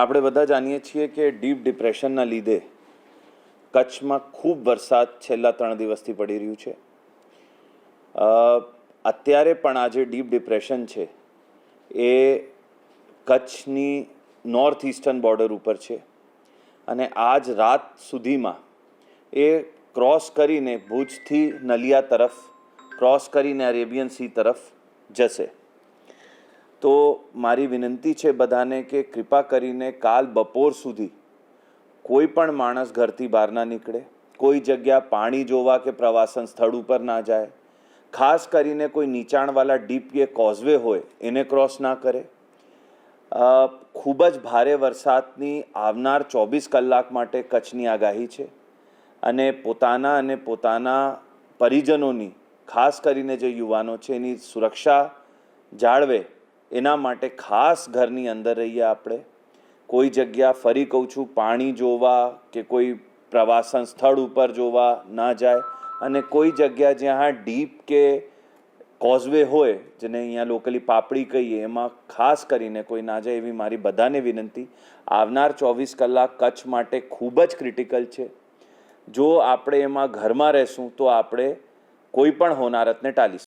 આપણે બધા જાણીએ છીએ કે ડીપ ડિપ્રેશનના લીધે કચ્છમાં ખૂબ વરસાદ છેલ્લા ત્રણ દિવસથી પડી રહ્યું છે. અત્યારે પણ આ જે ડીપ ડિપ્રેશન છે, એ કચ્છની નોર્થ ઇસ્ટર્ન બોર્ડર ઉપર છે. અને આજ રાત સુધીમાં એ ક્રોસ કરીને ભુજથી નલિયા તરફ, ક્રોસ કરીને અરેબિયન સી તરફ જશે. તો મારી વિનંતી છે બધાને કે કૃપા કરીને કાલ બપોર સુધી કોઈ પણ માણસ ઘરથી બહાર ના નીકળે, કોઈ જગ્યા પાણી જોવા કે પ્રવાસન સ્થળ ઉપર ના જાય, ખાસ કરીને કોઈ નીચાણવાળા ડીપ કે કોઝવે હોય એને ક્રોસ ના કરે. ખૂબ જ ભારે વરસાદની આવનાર ચોવીસ કલાક માટે કચ્છની આગાહી છે અને પોતાના અને પોતાના પરિજનોની, ખાસ કરીને જે યુવાનો છે એની સુરક્ષા જાળવે એના માટે ખાસ ઘરની અંદર રહીએ આપણે. કોઈ જગ્યા ફરી કહું છું, પાણી જોવા કે કોઈ પ્રવાસન સ્થળ ઉપર જોવા ના જાય. અને કોઈ જગ્યા જ્યાં ડીપ કે કોઝવે હોય, જેને અહીંયા લોકલી પાપડી કહીએ, એમાં ખાસ કરીને કોઈ ના જાય એવી મારી બધાને વિનંતી. આવનાર ચોવીસ કલાક કચ્છ માટે ખૂબ જ ક્રિટિકલ છે. જો આપણે એમાં ઘરમાં રહેશું, તો આપણે કોઈ પણ હોનારતને ટાળીશું